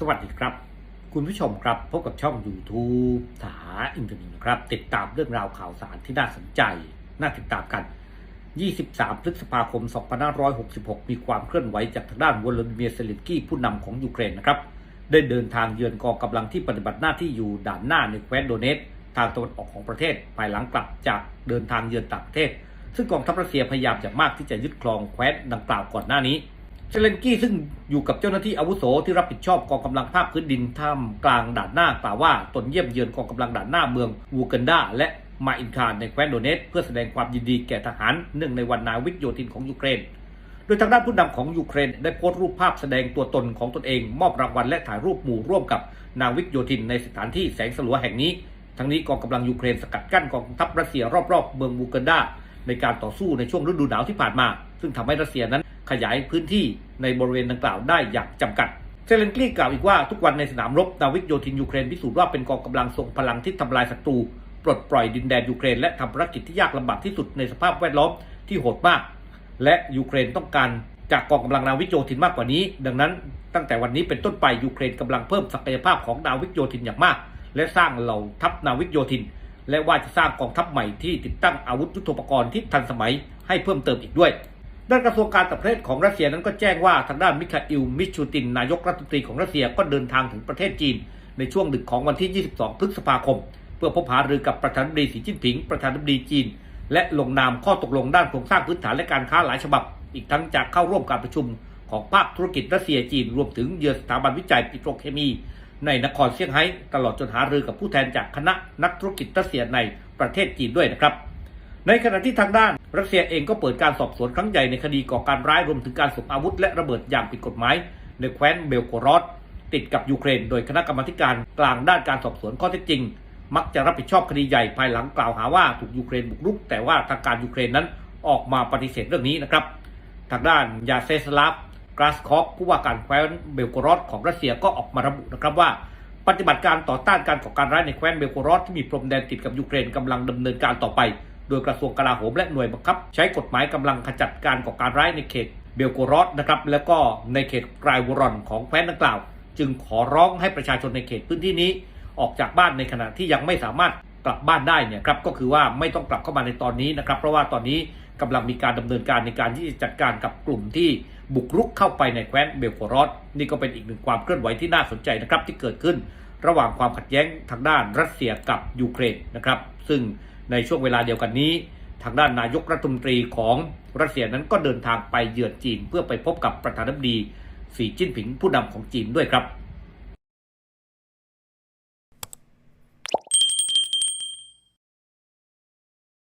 สวัสดีครับ คุณผู้ชมครับพบกับช่อง YouTube ถาอินเทอร์เน็ตนะครับ ติดตามเรื่องราวข่าวสารที่น่าสนใจ น่าติดตามกัน 23 พฤษภาคม 2566 มีความเคลื่อนไหวจากทางด้านวลาดิเมียร์เซเลนกี้ผู้นำของยูเครนนะครับได้เดินทางเยือนกองกำลังที่ปฏิบัติหน้าที่อยู่ด่านหน้าในแคว้นโดเนตทางตะวันออกของประเทศภายหลังกลับจากเดินทางเยือนต่างประเทศ ซึ่งกองทัพรัสเซียพยายามอย่างมากที่จะยึดครองแคว้นดังกล่าวก่อนหน้านี้ เซเลนกี้ซึ่งอยู่กับเจ้าหน้าที่อาวุโสที่รับผิดชอบกองกำลังภาคพื้นดินท่ามกลางด่านหน้ากล่าวว่าตนเยี่ยมเยือนกองกำลังด่านหน้าเมืองวูกันดาและมาอินคาในแคว้นโดเนตเพื่อแสดงความยินดีแก่ทหารเนื่องในวันนาวิกโยธินของยูเครน โดยทางด้านผู้นำของยูเครน ได้โพสต์รูปภาพแสดงตัวตนของตนเอง มอบรางวัลและถ่ายรูปหมู่ร่วมกับนาวิกโยธินในสถานที่แสงสลัวแห่งนี้ ทั้งนี้กองกำลังยูเครนสกัดกั้นกองทัพรัสเซียรอบๆ เมืองวูกันดาในการต่อสู้ในช่วงฤดูหนาวที่ผ่านมา ซึ่งทำให้รัสเซียนั้น ขยายพื้นที่ในบริเวณดังกล่าวได้อย่างจำกัดเซเลนกลีกล่าวอีกว่าทุกวันในสนามรบนาวิกโยธินยูเครนพิสูจน์ว่าเป็นกองกำลังทรงพลังที่ทำลายศัตรูปลดปล่อยดินแดนยูเครนและทำภารกิจที่ยากลำบากที่สุดในสภาพแวดล้อมที่โหดมาก และยูเครนต้องการจากกองกำลังนาวิกโยธินมากกว่านี้ ดังนั้นตั้งแต่วันนี้เป็นต้นไปยูเครนกำลังเพิ่มศักยภาพของนาวิกโยธินอย่างมาก และสร้างเหล่าทัพนาวิกโยธิน และว่าจะสร้างกองทัพใหม่ที่ติดตั้งอาวุธยุทโธปกรณ์ที่ทันสมัยให้เพิ่มเติมอีกด้วย ด้านกระทรวงการต่างประเทศของรัสเซียนั้นก็แจ้งว่าทางด้านมิคาอิลมิชูติน นายกรัฐมนตรีของรัสเซียก็เดินทางถึงประเทศจีน ในช่วงดึกของวันที่ 22 พฤษภาคม เพื่อพบหารือกับประธานาธิบดีสีจิ้นผิง ประธานาธิบดีจีน และลงนามข้อตกลงด้านโครงสร้างพื้นฐานและการค้าหลายฉบับ อีกทั้งจะเข้าร่วมการประชุมของภาคธุรกิจรัสเซียจีนรวมถึงเยือนสถาบันวิจัยปิโตรเคมี ในนครเซี่ยงไฮ้ตลอดจนหารือกับผู้แทนจากคณะนักธุรกิจรัสเซียในประเทศจีนด้วยนะครับ ในขณะที่ทางด้าน รัสเซียเองก็เปิดการสอบสวนครั้งใหญ่ในคดีก่อการร้ายรวมถึงการส่งอาวุธและระเบิดอย่างผิดกฎหมายในแคว้นเบลโกรอดติดกับยูเครน โดยคณะกรรมการกลางด้านการสอบสวนข้อเท็จจริง มักจะรับผิดชอบคดีใหญ่ภายหลังกล่าวหาว่าถูกยูเครนบุกรุก แต่ว่าทางการยูเครนนั้นออกมาปฏิเสธเรื่องนี้นะครับ ทางด้านยาเซสลาฟกราสคอฟผู้ว่าการแคว้นเบลโกรอดของรัสเซียก็ออกมาระบุนะครับว่า ปฏิบัติการต่อต้านการก่อการร้ายในแคว้นเบลโกรอดที่มีพรมแดนติดกับยูเครนกำลังดำเนินการต่อไป โดยกระทรวงกลาโหมและหน่วยบังคับ ใช้กฎหมายกำลังขจัดการก่อการร้ายในเขตเบลโกรอดนะครับแล้วก็ในเขตไกรวรอนของแคว้นดังกล่าว จึงขอร้องให้ประชาชนในเขตพื้นที่นี้ ออกจากบ้านในขณะที่ยังไม่สามารถกลับบ้านได้เนี่ยครับก็คือว่าไม่ต้องกลับเข้ามาในตอนนี้นะครับเพราะว่าตอนนี้กำลังมีการดำเนินการในการที่จะจัดการกับกลุ่มที่บุกรุกเข้าไปในแคว้นเบลโกรอดนี่ก็เป็นอีกหนึ่งความเคลื่อนไหวที่น่าสนใจนะครับที่เกิดขึ้น ระหว่างความขัดแย้งทางด้านรัสเซียกับยูเครนนะครับซึ่ง ในช่วงเวลาเดียวกันนี้ ทางด้านนายกรัฐมนตรีของรัสเซียนั้นก็เดินทางไปเยือนจีน เพื่อไปพบกับประธานาธิบดีสีจิ้นผิงผู้นำของจีนด้วยครับ